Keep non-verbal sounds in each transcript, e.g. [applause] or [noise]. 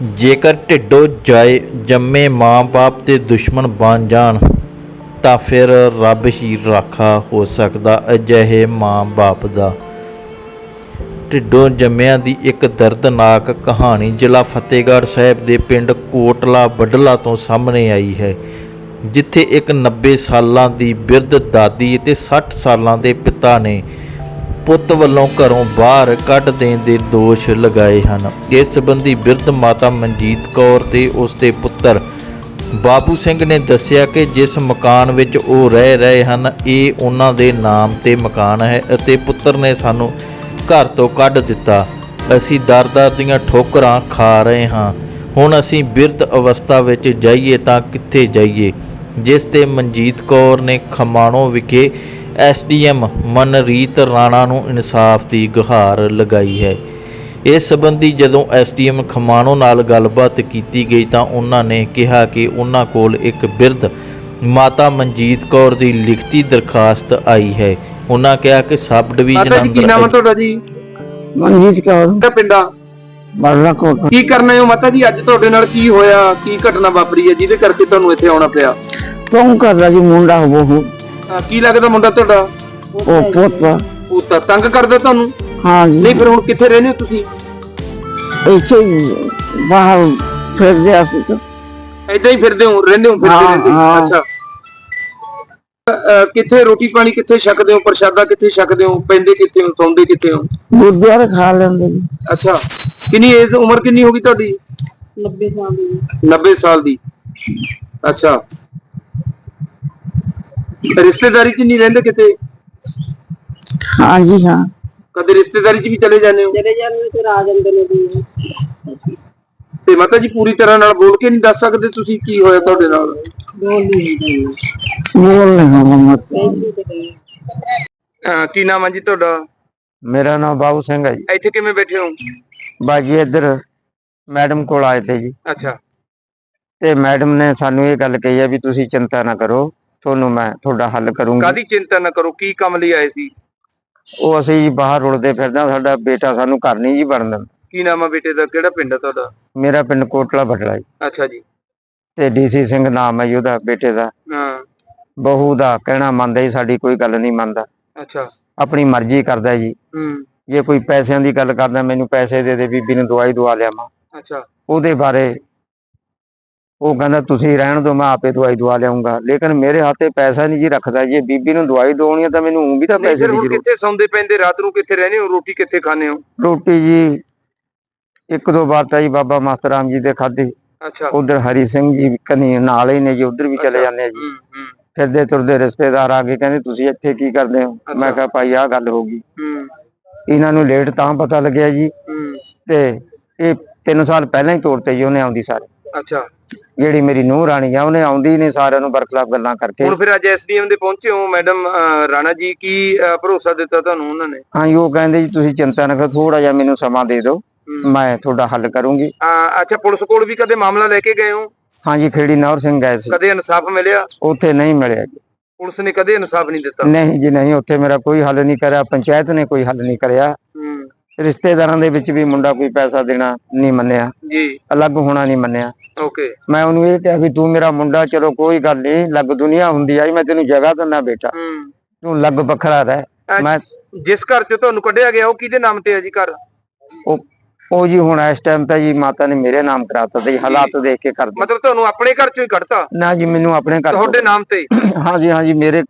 ਜੇਕਰ ਢਿੱਡੋ ਜਾਏ, ਜੰਮੇ ਮਾਂ-ਬਾਪ ਦੇ ਦੁਸ਼ਮਣ ਬਣ ਜਾਣ, ਤਾਂ ਫਿਰ ਰੱਬ ਹੀ ਰਾਖਾ ਹੋ ਸਕਦਾ ਅਜਿਹੇ ਮਾਂ-ਬਾਪ ਦਾ। ਢਿੱਡੋਂ ਜੰਮਿਆਂ ਦੀ ਇੱਕ ਦਰਦਨਾਕ ਕਹਾਣੀ ਜ਼ਿਲ੍ਹਾ ਫਤਿਹਗੜ੍ਹ ਸਾਹਿਬ ਦੇ ਪਿੰਡ ਕੋਟਲਾ ਬੱਡਲਾ ਤੋਂ ਸਾਹਮਣੇ ਆਈ ਹੈ, ਜਿੱਥੇ ਇੱਕ 90 ਸਾਲਾਂ ਦੀ ਬਿਰਧ ਦਾਦੀ ਅਤੇ 60 ਸਾਲਾਂ ਦੇ ਪਿਤਾ ਨੇ ਪੁੱਤ ਵੱਲੋਂ ਘਰੋਂ ਬਾਹਰ ਕੱਢ ਦੇਣ ਦੇ ਦੋਸ਼ ਲਗਾਏ ਹਨ। ਇਸ ਸੰਬੰਧੀ ਬਿਰਧ ਮਾਤਾ ਮਨਜੀਤ ਕੌਰ ਤੇ ਉਸ ਦੇ ਪੁੱਤਰ ਬਾਬੂ ਸਿੰਘ ਨੇ ਦੱਸਿਆ ਕਿ ਜਿਸ ਮਕਾਨ ਵਿੱਚ ਉਹ ਰਹਿ ਰਹੇ ਹਨ, ਇਹ ਉਹਨਾਂ ਦੇ ਨਾਮ ਤੇ ਮਕਾਨ ਹੈ ਅਤੇ ਪੁੱਤਰ ਨੇ ਸਾਨੂੰ ਘਰ ਤੋਂ ਕੱਢ ਦਿੱਤਾ। ਅਸੀਂ ਦਰ-ਦਰ ਦੀਆਂ ਠੋਕਰਾਂ ਖਾ ਰਹੇ ਹਾਂ। ਹੁਣ ਅਸੀਂ ਬਿਰਧ ਅਵਸਥਾ ਵਿੱਚ ਜਾਈਏ ਤਾਂ ਕਿੱਥੇ ਜਾਈਏ? ਜਿਸ ਤੇ ਮਨਜੀਤ ਕੌਰ ਨੇ ਖਮਾਣੋ ਵਿਖੇ ਐਸਡੀਐਮ ਮਨਰੀਤ ਰਾਣਾ ਨੂੰ ਇਨਸਾਫ ਦੀ ਗੁਹਾਰ ਲਗਾਈ ਹੈ। ਇਸ ਸੰਬੰਧੀ ਜਦੋਂ ਐਸਡੀਐਮ ਖਮਾਣੋ ਨਾਲ ਗੱਲਬਾਤ ਕੀਤੀ ਗਈ ਤਾਂ ਉਹਨਾਂ ਨੇ ਕਿਹਾ ਕਿ ਉਹਨਾਂ ਕੋਲ ਇੱਕ ਬਿਰਧ ਮਾਤਾ ਮਨਜੀਤ ਕੌਰ ਦੀ ਲਿਖਤੀ ਦਰਖਾਸਤ ਆਈ ਹੈ। ਉਹਨਾਂ ਕਿਹਾ ਕਿ ਸਬ ਡਿਵੀਜ਼ਨ ਮਾਤਾ ਜੀ ਕੀ ਨਾਮ ਹੈ ਅੰਦਰ ਤੁਹਾਡਾ ਜੀ? ਮਨਜੀਤ ਕੌਰ। ਕਿਹੜਾ ਪਿੰਡਾ ਬੜਲਾ ਕੋਟ ਕੀ ਕਰਨਾ ਹੈ ਮਾਤਾ ਜੀ? ਅੱਜ ਤੁਹਾਡੇ ਨਾਲ ਕੀ ਹੋਇਆ? ਕੀ ਘਟਨਾ ਵਾਪਰੀ ਹੈ? ਜਿਹਦੇ ਕਰਕੇ ਤੁਹਾਨੂੰ ਇੱਥੇ ਆਉਣਾ ਪਿਆ? ਤੂੰ ਕਰਦਾ ਜੀ ਮੁੰਡਾ ਉਹ ਅਹ ਕੀ ਲੱਗਦਾ ਮੁੰਡਾ ਤੁਹਾਡਾ? ਉਹ ਪੁੱਤ। ਉਹ ਤਾਂ ਤੰਗ ਕਰਦਾ ਤੁਹਾਨੂੰ? ਹਾਂ ਜੀ ਨਹੀਂ ਫਿਰ ਹੁਣ ਕਿੱਥੇ ਰਹਿੰਦੇ ਹੋ ਤੁਸੀਂ? ਇੱਥੇ ਹੀ ਬਾਹਰ ਫਿਰਦੇ ਅਸੀਂ ਤਾਂ। ਐਦਾਂ ਹੀ ਫਿਰਦੇ ਹੋ ਰਹਿੰਦੇ ਹੋ ਫਿਰਦੇ ਹਾਂ, ਰਹਿੰਦੇ ਹਾਂ। ਅੱਛਾ। ਅਹ, ਕਿੱਥੇ ਰੋਟੀ ਪਾਣੀ ਕਿੱਥੇ ਛਕਦੇ ਹੋ? ਪ੍ਰਸ਼ਾਦਾ ਕਿੱਥੇ ਛਕਦੇ ਹੋ? ਪੈਂਦੇ ਕਿੱਥੇ ਹੋ? ਸੌਂਦੇ ਕਿੱਥੇ ਹੋ? ਗੁਰਦੁਆਰੇ ਖਾ ਲੈਂਦੇ ਜੀ ਅੱਛਾ। ਕਿੰਨੀ ਏਜ ਉਮਰ ਕਿੰਨੀ ਹੋ ਗਈ ਤੁਹਾਡੀ? 90 ਸਾਲ ਦੀ। 90 ਸਾਲ ਦੀ। ਅੱਛਾ। ਰਿਸ਼ਤੇਦਾਰੀ ਚ ਨਹੀਂ ਰਹਿੰਦੇ ਕਿਤੇ? ਹਾਂ ਜੀ ਹਾਂ। ਕਦੇ ਰਿਸ਼ਤੇਦਾਰੀ ਚ ਵੀ ਚਲੇ ਜਾਂਦੇ ਹੋ? ਚਲੇ ਜਾਂਦੇ ਤੇ ਆ ਜਾਂਦੇ ਨੇ ਜੀ ਤੇ ਮਾਤਾ ਜੀ ਪੂਰੀ ਤਰ੍ਹਾਂ ਨਾਲ ਬੋਲ ਕੇ ਨਹੀਂ ਦੱਸ ਸਕਦੇ ਤੁਸੀਂ ਕੀ ਹੋਇਆ ਤੁਹਾਡੇ ਨਾਲ? ਬੋਲ ਨਹੀਂ ਬੋਲ ਨਹੀਂ ਮਤ ਅਹ ਕੀ ਨਾਮ ਹੈ ਜੀ ਤੁਹਾਡਾ? ਮੇਰਾ ਨਾਮ ਬਾਬੂ ਸਿੰਘ ਹੈ ਜੀ। ਇੱਥੇ ਕਿਵੇਂ ਬੈਠੇ ਹੋ? ਬਾਜੀ ਇੱਧਰ ਮੈਡਮ ਕੋਲ ਆਏ ਤੇ ਜੀ। ਅੱਛਾ। ਤੇ ਮੈਡਮ ਨੇ ਸਾਨੂੰ ਇਹ ਗੱਲ ਕਹੀ ਹੈ ਵੀ ਤੁਸੀਂ ਚਿੰਤਾ ਨਾ ਕਰੋ। ਤੁਹਾਨੂੰ ਮੈਂ ਤੁਹਾਡਾ ਹੱਲ ਕਰੂੰਗੀ। ਕਾਦੀ ਚਿੰਤਾ ਨਾ ਕਰੋ ਕੀ ਕੰਮ ਲਈ ਆਏ ਸੀ? ਉਹ ਅਸੀਂ ਜੀ ਬਾਹਰ ਰੁਲਦੇ ਫਿਰਦੇ ਹਾਂ, ਸਾਡਾ ਬੇਟਾ ਸਾਨੂੰ ਘਰ ਨਹੀਂ ਜੀ ਵੜਨ ਦਿੰਦਾ। ਕੀ ਨਾਮ ਹੈ ਬੇਟੇ ਦਾ? ਕਿਹੜਾ ਪਿੰਡ ਹੈ ਤੁਹਾਡਾ? ਮੇਰਾ ਪਿੰਡ ਕੋਟਲਾ ਬਟਲਾ ਜੀ। ਅੱਛਾ ਜੀ। ਤੇ ਡੀਸੀ ਸਿੰਘ ਨਾਮ ਹੈ ਜੀ ਉਹਦਾ ਬੇਟੇ ਦਾ। ਹਾਂ। ਬਹੂ ਦਾ ਕਹਿਣਾ ਮੰਨਦਾ ਜੀ ਸਾਡੀ ਕੋਈ ਗੱਲ ਨਹੀਂ ਮੰਨਦਾ। ਅੱਛਾ। ਆਪਣੀ ਮਰਜ਼ੀ ਕਰਦਾ ਜੀ। ਹੂੰ। ਜੇ ਕੋਈ ਪੈਸਿਆਂ ਦੀ ਗੱਲ ਕਰਦਾ ਮੈਨੂੰ ਪੈਸੇ ਦੇ ਦੇ ਬੀਬੀ ਨੂੰ ਦਵਾਈ ਦਵਾ ਲਿਆਵਾਂ। ਅੱਛਾ। ਉਹਦੇ ਬਾਰੇ ਉਹ ਕਹਿੰਦਾ ਤੁਸੀਂ ਰਹਿਣ ਦਿਓ ਮੈਂ ਆਪੇ ਦਵਾਈ ਦਵਾ ਲਿਆਉਂਗਾ। ਲੇਕਿਨ ਮੇਰੇ ਹੱਥੇ ਪੈਸਾ ਨਹੀਂ ਜੀ ਰੱਖਦਾ ਜੇ। ਬੀਬੀ ਨੂੰ ਦਵਾਈ ਦਵਾਉਣੀ ਹੈ ਤਾਂ ਮੈਨੂੰ ਊਂ ਵੀ ਤਾਂ ਪੈਸੇ ਦੀ ਜ਼ਰੂਰਤ ਕਿੱਥੇ ਸੌਂਦੇ ਪੈਂਦੇ? ਰਾਤ ਨੂੰ ਕਿੱਥੇ ਰਹਿੰਦੇ ਹੋ? ਰੋਟੀ ਕਿੱਥੇ ਖਾਂਦੇ ਹੋ? ਰੋਟੀ ਜੀ ਇੱਕ ਦੋ ਵਾਰ ਤਾਂ ਜੀ ਬਾਬਾ ਮਾਸਟਰਾਮ ਜੀ ਦੇ ਖਾਧੀ। ਅੱਛਾ। ਉਧਰ ਹਰੀ ਸਿੰਘ ਜੀ ਕਨੀ ਨਾਲ ਹੀ ਨੇ ਜੀ ਉਧਰ ਵੀ ਚਲੇ। ਜਾਂਦੇ ਆ ਜੀ। ਫਿਰਦੇ ਤੁਰਦੇ ਰਿਸ਼ਤੇਦਾਰ ਆ ਕੇ ਕਹਿੰਦੇ ਤੁਸੀਂ ਇੱਥੇ ਕੀ ਕਰਦੇ ਹੋ? ਮੈਂ। ਕਿਹਾ ਭਾਈ ਆਹ ਗੱਲ ਹੋ ਗਈ। ਇਹਨਾਂ ਨੂੰ ਲੇਟ ਤਾਂ ਪਤਾ ਲੱਗਿਆ ਜੀ। ਤੇ ਇਹ 3 ਸਾਲ ਪਹਿਲਾਂ ਹੀ ਤੋੜਤੇ ਜੀ ਉਹਨੇ ਆਉਂਦੀ ਸਾਰੇ। ਅੱਛਾ। ਜਿਹੜੀ ਮੇਰੀ ਨੂੰਹ ਰਾਣੀ ਆ ਉਹਨੇ ਆਉਂਦੀ ਨੇ ਸਾਰਿਆਂ ਨੂੰ ਬਰਖਲਾਫ ਗੱਲਾਂ ਕਰਕੇ। ਹੁਣ ਫਿਰ ਅੱਜ ਐਸਡੀਐਮ ਦੇ ਪਹੁੰਚੇ ਹੋ ਮੈਡਮ ਰਾਣਾ ਜੀ ਕੀ ਭਰੋਸਾ ਦਿੱਤਾ ਤੁਹਾਨੂੰ ਉਹਨਾਂ ਨੇ? ਹਾਂ ਉਹ ਕਹਿੰਦੇ ਜੀ ਤੁਸੀਂ ਚਿੰਤਾ ਨਾ ਕਰੋ ਥੋੜਾ ਜਿਹਾ ਮੈਨੂੰ ਸਮਾਂ ਦੇ ਦਿਓ। ਮੈਂ ਤੁਹਾਡਾ ਹੱਲ ਕਰੂੰਗੀ। ਅੱਛਾ ਪੁਲਿਸ ਕੋਲ ਵੀ ਕਦੇ ਮਾਮਲਾ ਲੈ ਕੇ ਗਏ ਹੋ? ਹਾਂਜੀ ਖੇੜੀ ਨੌਰ ਸਿੰਘ ਗਏ ਸੀ। ਕਦੇ ਇਨਸਾਫ ਮਿਲਿਆ? ਉੱਥੇ ਨਹੀਂ ਮਿਲਿਆ ਜੀ। ਪੁਲਿਸ ਨੇ ਕਦੇ ਇਨਸਾਫ ਨਹੀਂ ਦਿੱਤਾ? ਨਹੀਂ ਜੀ ਨਹੀਂ ਉੱਥੇ ਮੇਰਾ ਕੋਈ ਹੱਲ ਨਹੀਂ ਕਰਿਆ ਪੰਚਾਇਤ ਨੇ ਕੋਈ ਹੱਲ ਨਹੀਂ ਕਰਿਆ। ਰਿਸ਼ਤੇਦਾਰਾਂ ਦੇ ਵਿੱਚ ਵੀ ਮੁੰਡਾ ਕੋਈ ਪੈਸਾ ਦੇਣਾ ਨਹੀਂ ਮੰਨਿਆ। ਜੀ। ਅਲੱਗ ਹੋਣਾ ਨਹੀਂ ਮੰਨਿਆ। ਓਕੇ। ਮੈਂ ਉਹਨੂੰ ਇਹ ਕਿਹਾ ਵੀ ਤੂੰ ਮੇਰਾ ਮੁੰਡਾ ਚਲੋ ਕੋਈ ਗੱਲ ਨਹੀਂ ਲੱਗ ਦੁਨੀਆ ਹੁੰਦੀ ਆ ਜੀ, ਮੈਂ ਤੈਨੂੰ ਜਗ੍ਹਾ ਦਿੰਦਾ ਬੇਟਾ। ਹੂੰ। ਤੂੰ ਲੱਗ ਵੱਖਰਾ ਰਹਿ। ਮੈਂ ਜਿਸ ਘਰ ਚ ਤੁਹਾਨੂੰ ਕੱਢਿਆ ਗਿਆ ਉਹ ਕਿਹਦੇ ਨਾਮ ਤੇ ਹੈ ਜੀ ਘਰ? ਉਹ ਉਹ ਜੀ ਹੁਣ ਇਸ ਟਾਈਮ ਤਾਂ ਜੀ ਮਾਤਾ ਨੇ ਮੇਰੇ ਨਾਮ ਕਰਾਤਾ ਤੇ ਜੀ ਹਾਲਾਤ ਦੇਖ ਕੇ ਕਰ ਦਿੱਤਾ ਮਤਲਬ ਤੁਹਾਨੂੰ ਆਪਣੇ ਘਰ ਚੋਂ ਹੀ ਕੱਢਤਾ? ਨਾ ਜੀ ਮੈਨੂੰ ਆਪਣੇ ਘਰ ਤੋਂ- ਤੁਹਾਡੇ ਨਾਮ ਤੇ [coughs] ਹਾਂਜੀ ਹਾਂਜੀ ਮੇਰੇ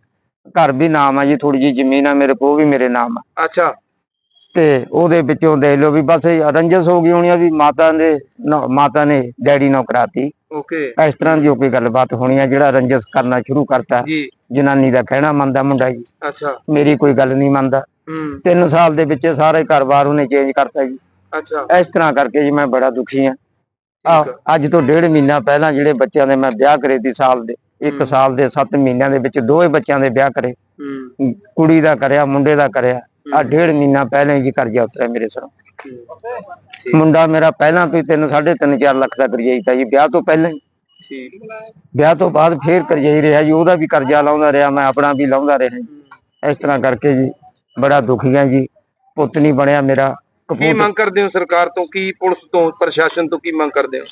ਘਰ ਵੀ ਨਾਮ ਆ ਜੀ ਥੋੜੀ ਜੀ ਜ਼ਮੀਨ ਆ ਮੇਰੇ ਕੋਲ ਵੀ ਮੇਰੇ ਨਾਮ ਆ। ਅੱਛਾ। ਤੇ ਉਹਦੇ ਵਿੱਚੋਂ ਦੇਖ ਲਓ ਵੀ ਬਸ ਰੰਜਸ ਹੋ ਗਈ ਹੋਣੀ ਆ ਵੀ ਮਾਤਾ ਦੇ ਮਾਤਾ ਨੇ ਡੈਡੀ ਨੂੰ ਕਰਾਤੀ। ਓਕੇ। ਇਸ ਤਰ੍ਹਾਂ ਦੀ ਕੋਈ ਗੱਲਬਾਤ ਹੋਣੀ ਆ ਜਿਹੜਾ ਰੰਜਸ ਕਰਨਾ ਸ਼ੁਰੂ ਕਰਤਾ ਜੀ। ਜਨਾਨੀ ਦਾ ਕਹਿਣਾ ਮੰਨਦਾ ਮੁੰਡਾ ਜੀ। ਅੱਛਾ। ਮੇਰੀ ਕੋਈ ਗੱਲ ਨਹੀਂ ਮੰਨਦਾ। ਹੂੰ। 3 ਸਾਲ ਦੇ ਵਿੱਚ ਸਾਰੇ ਘਰ-ਬਾਰ ਉਹਨੇ ਚੇਂਜ ਕਰਤਾ ਜੀ। ਅੱਛਾ। ਇਸ ਤਰ੍ਹਾਂ ਕਰਕੇ ਜੀ ਮੈਂ ਬੜਾ ਦੁਖੀ ਆ। ਅੱਜ ਤੋਂ ਡੇਢ ਮਹੀਨਾ ਪਹਿਲਾਂ ਜਿਹੜੇ ਬੱਚਿਆਂ ਦੇ ਮੈਂ ਵਿਆਹ ਕਰੇ ਸੀ ਸਾਲ ਦੇ ਇੱਕ। ਸਾਲ ਦੇ 7 ਮਹੀਨਿਆਂ ਦੇ ਵਿੱਚ ਦੋਵੇਂ ਬੱਚਿਆਂ ਦੇ ਵਿਆਹ ਕਰੇ। ਕੁੜੀ ਦਾ ਕਰਿਆ ਮੁੰਡੇ ਦਾ ਕਰਿਆ। ਆ ਹੂੰ। ਡੇਢ ਮਹੀਨਾ ਪਹਿਲਾਂ ਹੀ ਜੀ ਕਰਜ਼ਾ ਉਤਰਿਆ ਮੇਰੇ ਸਿਰੋਂ ਮੁੰਡਾ ਮੇਰਾ ਪਹਿਲਾਂ ਤੋਂ ਹੀ 3 3.5 4 ਲੱਖ ਦਾ ਕਰਜ਼ਾਈ ਤਾਂ ਜੀ ਵਿਆਹ ਤੋਂ ਪਹਿਲਾਂ ਹੀ ਠੀਕ ਵਿਆਹ ਤੋਂ ਬਾਅਦ ਫੇਰ ਕਰਜ਼ਾਈ ਰਿਹਾ ਜੀ ਉਹਦਾ ਵੀ ਕਰਜ਼ਾ ਲਾਉਂਦਾ ਰਿਹਾ ਮੈਂ ਆਪਣਾ ਵੀ ਲਾਉਂਦਾ ਰਿਹਾ ਜੀ। ਇਸ ਤਰ੍ਹਾਂ ਕਰਕੇ ਜੀ ਬੜਾ ਦੁਖੀ ਆ ਜੀ ਪੁੱਤ ਨਹੀਂ ਬਣਿਆ ਮੇਰਾ ਕੀ ਮੰਗ ਕਰਦੇ ਹੋ ਸਰਕਾਰ ਤੋਂ ਕੀ ਪੁਲਿਸ ਤੋਂ ਪ੍ਰਸ਼ਾਸਨ ਤੋਂ ਕੀ ਮੰਗ ਕਰਦੇ ਹੋ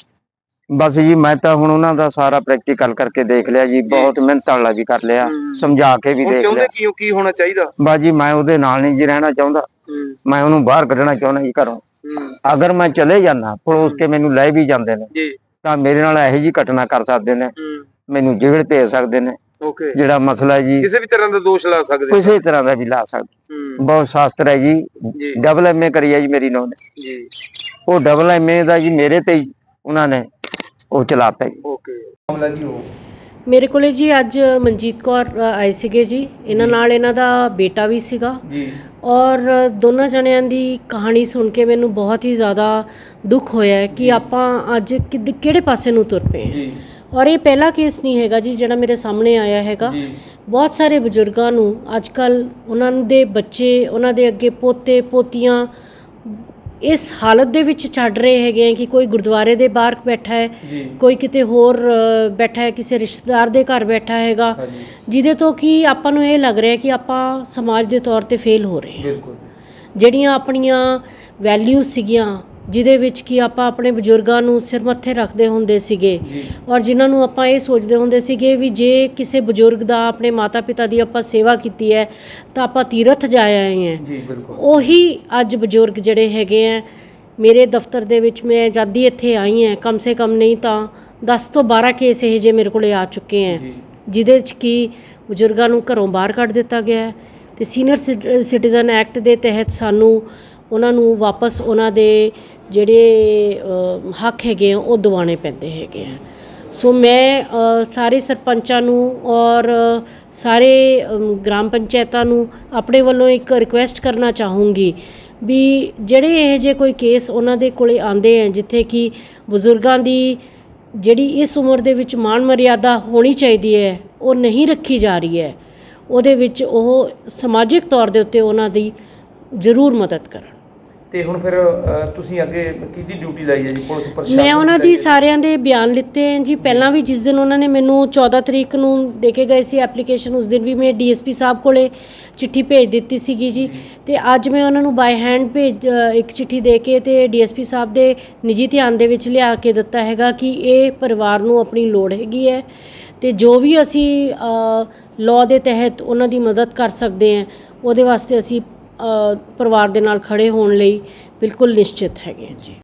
ਬਸ ਜੀ ਮੈਂ ਤਾਂ ਹੁਣ ਉਹਨਾਂ ਦਾ ਸਾਰਾ ਪ੍ਰੈਕਟੀਕਲ ਕਰਕੇ ਦੇਖ ਲਿਆ ਜੀ ਬਹੁਤ ਮਿਹਨਤ ਵਾਲਾ ਵੀ ਕਰ ਲਿਆ। ਸਮਝਾ ਕੇ ਵੀ ਦੇਖ ਲਿਆ। ਕੀ ਹੋ ਕੀ ਹੋਣਾ ਚਾਹੀਦਾ? ਬਸ ਜੀ ਮੈਂ ਉਹਦੇ ਨਾਲ ਨਹੀਂ ਜੀ ਰਹਿਣਾ ਚਾਹੁੰਦਾ। ਮੈਂ ਉਹਨੂੰ ਬਾਹਰ ਕੱਢਣਾ ਚਾਹੁੰਦਾ ਜੀ ਘਰੋਂ। ਅਗਰ ਮੈਂ ਚਲੇ ਜਾਣਾ ਪੁਲਿਸ ਕੇ ਮੈਨੂੰ ਲੈ ਵੀ ਜਾਂਦੇ ਨੇ ਜੀ। ਤਾਂ ਮੇਰੇ ਨਾਲ ਇਹੋ ਜੀ ਘਟਨਾ ਕਰ ਸਕਦੇ ਨੇ ਮੈਨੂੰ ਜੇਲ੍ਹ ਭੇਜ ਸਕਦੇ ਨੇ। ਓਕੇ। ਜਿਹੜਾ ਮਸਲਾ ਜੀ ਕਿਸੇ ਵੀ ਤਰ੍ਹਾਂ ਦਾ ਦੋਸ਼ ਲਾ ਸਕਦੇ। ਕਿਸੇ ਤਰ੍ਹਾਂ ਦਾ ਵੀ ਲਾ ਸਕਦੇ। ਬਹੁਤ ਸ਼ਾਸਤਰ ਹੈ ਜੀ ਜੀ। ਡਬਲ ਐਮਏ ਕਰੀ ਹੈ ਜੀ ਮੇਰੀ ਨੌਂ ਨੇ। ਜੀ। ਉਹ ਡਬਲ ਐਮਏ ਦਾ ਜੀ ਮੇਰੇ ਤੇ ਉਹਨਾਂ ਨੇ ਉਹ ਚਲਾਤਾ ਜੀ। ਓਕੇ। ਮਾਮਲਾ ਕੀ ਹੋ ਮੇਰੇ ਕੋਲੇ ਜੀ ਅੱਜ ਮਨਜੀਤ ਕੌਰ ਅ, ਆਏ ਸੀਗੇ ਜੀ। ਇਹਨਾਂ ਨਾਲ ਇਹਨਾਂ ਦਾ ਬੇਟਾ ਵੀ ਸੀਗਾ। ਜੀ। ਔਰ ਦੋਨਾਂ ਜਣਿਆਂ ਦੀ ਕਹਾਣੀ ਸੁਣ ਕੇ ਮੈਨੂੰ ਬਹੁਤ ਹੀ ਜ਼ਿਆਦਾ ਦੁੱਖ ਹੋਇਆ ਹੈ ਕਿ ਆਪਾਂ ਅੱਜ ਕਿੱਦ- ਕਿਹੜੇ ਪਾਸੇ ਨੂੰ ਤੁਰ ਪਏ ਹਾਂ। ਜੀ। ਔਰ ਇਹ ਪਹਿਲਾ ਕੇਸ ਨਹੀਂ ਹੈਗਾ ਜੀ ਜਿਹੜਾ ਮੇਰੇ ਸਾਹਮਣੇ ਆਇਆ ਹੈਗਾ। ਜੀ। ਬਹੁਤ ਸਾਰੇ ਬਜ਼ੁਰਗਾਂ ਨੂੰ ਅੱਜ ਕੱਲ ਉਹਨਾਂ ਦੇ ਬੱਚੇ ਉਹਨਾਂ ਦੇ ਅੱਗੇ ਪੋਤੇ ਪੋਤੀਆਂ ਇਸ ਹਾਲਤ ਦੇ ਵਿੱਚ ਛੱਡ ਰਹੇ ਹੈਗੇ ਆ ਕਿ ਕੋਈ ਗੁਰਦੁਆਰੇ ਦੇ ਬਾਹਰ ਬੈਠਾ ਹੈ ਕੋਈ ਕਿਤੇ ਹੋਰ ਬੈਠਾ ਹੈ ਕਿਸੇ ਰਿਸ਼ਤੇਦਾਰ ਦੇ ਘਰ ਬੈਠਾ ਹੈਗਾ ਜਿਹਦੇ ਤੋਂ ਕਿ ਆਪਾਂ ਨੂੰ ਇਹ ਲੱਗ ਰਿਹਾ ਕਿ ਆਪਾਂ ਸਮਾਜ ਦੇ ਤੌਰ ਤੇ ਫੇਲ ਹੋ ਰਹੇ ਹਾਂ। ਜਿਹੜੀਆਂ ਆਪਣੀਆਂ ਵੈਲਿਊ ਸੀਗੀਆਂ ਜਿਹਦੇ ਵਿੱਚ ਕਿ ਆਪਾਂ ਆਪਣੇ ਬਜ਼ੁਰਗਾਂ ਨੂੰ ਸਿਰ ਮੱਥੇ ਰੱਖਦੇ ਹੁੰਦੇ ਸੀਗੇ। ਔਰ ਜਿਨ੍ਹਾਂ ਨੂੰ ਆਪਾਂ ਇਹ ਸੋਚਦੇ ਹੁੰਦੇ ਸੀਗੇ ਵੀ ਜੇ ਕਿਸੇ ਬਜ਼ੁਰਗ ਦਾ ਆਪਣੇ ਮਾਤਾ ਪਿਤਾ ਦੀ ਆਪਾਂ ਸੇਵਾ ਕੀਤੀ ਹੈ ਤਾਂ ਆਪਾਂ ਤੀਰਥ ਜਾ ਆਏ ਹਾਂ। ਜੀ ਬਿਲਕੁਲ। ਉਹੀ ਅੱਜ ਬਜ਼ੁਰਗ ਜਿਹੜੇ ਹੈਗੇ ਆ ਮੇਰੇ ਦਫ਼ਤਰ ਦੇ ਵਿੱਚ ਮੈਂ ਜਦ ਦੀ ਇੱਥੇ ਆਈ ਹਾਂ ਕਮ ਸੇ ਕਮ ਨਹੀਂ ਤਾਂ 10 ਤੋਂ 12 ਕੇਸ ਇਹ ਜੇ ਮੇਰੇ ਕੋਲੇ ਆ ਚੁੱਕੇ ਹੈ ਜਿਹਦੇ ਵਿੱਚ ਕਿ ਬਜ਼ੁਰਗਾਂ ਨੂੰ ਘਰੋਂ ਬਾਹਰ ਕੱਢ ਦਿੱਤਾ ਗਿਆ ਹੈ ਤੇ ਸੀਨੀਅਰ ਸਿਟੀਜ਼ਨ ਐਕਟ ਦੇ ਤਹਿਤ ਸਾਨੂੰ ਉਹਨਾਂ ਨੂੰ ਵਾਪਸ ਉਹਨਾਂ ਦੇ ਜਿਹੜੇ ਹੱਕ ਹੈਗੇ ਆ, ਉਹ ਦਿਵਾਉਣੇ ਪੈਂਦੇ ਹੈਗੇ ਆ। ਸੋ ਮੈਂ ਸਾਰੇ ਸਰਪੰਚਾਂ ਨੂੰ ਔਰ ਸਾਰੇ ਗ੍ਰਾਮ ਪੰਚਾਇਤਾਂ ਨੂੰ ਆਪਣੇ ਵੱਲੋਂ ਇੱਕ ਰਿਕੁਐਸਟ ਕਰਨਾ ਚਾਹੂੰਗੀ ਵੀ ਜਿਹੜੇ ਇਹ ਜੇ ਕੋਈ ਕੇਸ ਉਹਨਾਂ ਦੇ ਕੋਲੇ ਆਉਂਦੇ ਆ, ਜਿੱਥੇ ਕਿ ਬਜ਼ੁਰਗਾਂ ਦੀ ਜਿਹੜੀ ਇਸ ਉਮਰ ਦੇ ਵਿੱਚ ਮਾਣ ਮਰਿਆਦਾ ਹੋਣੀ ਚਾਹੀਦੀ ਹੈ, ਉਹ ਨਹੀਂ ਰੱਖੀ ਜਾ ਰਹੀ ਹੈ, ਉਹਦੇ ਵਿੱਚ ਉਹ ਸਮਾਜਿਕ ਤੌਰ ਦੇ ਉੱਤੇ ਉਹਨਾਂ ਦੀ ਜ਼ਰੂਰ ਮਦਦ ਕਰਨ। ਤੇ ਹੁਣ ਫਿਰ ਅ, ਤੁਸੀਂ ਅੱਗੇ ਕਿਹਦੀ ਡਿਊਟੀ ਲਾਈ ਹੈ ਜੀ? ਪੁਲਿਸ ਪ੍ਰਸ਼ਾਸਨ ਮੈਂ ਉਹਨਾਂ ਦੀ? ਸਾਰਿਆਂ ਦੇ ਬਿਆਨ ਲਿੱਤੇ ਹੈ ਜੀ। ਪਹਿਲਾਂ ਵੀ ਜਿਸ ਦਿਨ ਉਹਨਾਂ ਨੇ ਮੈਨੂੰ 14 ਤਰੀਕ ਨੂੰ ਦੇ ਕੇ ਗਏ ਸੀ ਐਪਲੀਕੇਸ਼ਨ ਉਸ ਦਿਨ ਵੀ ਮੈਂ ਡੀਐਸਪੀ ਸਾਹਿਬ ਕੋਲੇ ਚਿੱਠੀ ਭੇਜ ਦਿੱਤੀ ਸੀਗੀ ਜੀ। ਤੇ ਅੱਜ ਮੈਂ ਉਹਨਾਂ ਨੂੰ ਬਾਈ ਹੈਂਡ ਭੇਜ ਅ, ਇੱਕ ਚਿੱਠੀ ਦੇ ਕੇ ਤੇ ਡੀਐਸਪੀ ਸਾਹਿਬ ਦੇ ਨਿੱਜੀ ਧਿਆਨ ਦੇ ਵਿੱਚ ਲਿਆ ਕੇ ਦਿੱਤਾ ਹੈਗਾ ਕਿ ਇਹ ਪਰਿਵਾਰ ਨੂੰ ਆਪਣੀ ਲੋੜ ਹੈਗੀ ਹੈ ਤੇ ਜੋ ਵੀ ਅਸੀਂ ਲਾਅ ਦੇ ਤਹਿਤ ਉਹਨਾਂ ਦੀ ਮਦਦ ਕਰ ਸਕਦੇ ਹਾਂ ਉਹਦੇ ਵਾਸਤੇ ਅਸੀਂ ਪਰਿਵਾਰ ਦੇ ਨਾਲ ਖੜ੍ਹੇ ਹੋਣ ਲਈ ਬਿਲਕੁਲ ਨਿਸ਼ਚਿਤ ਹੈਗੇ ਹਾਂ ਜੀ।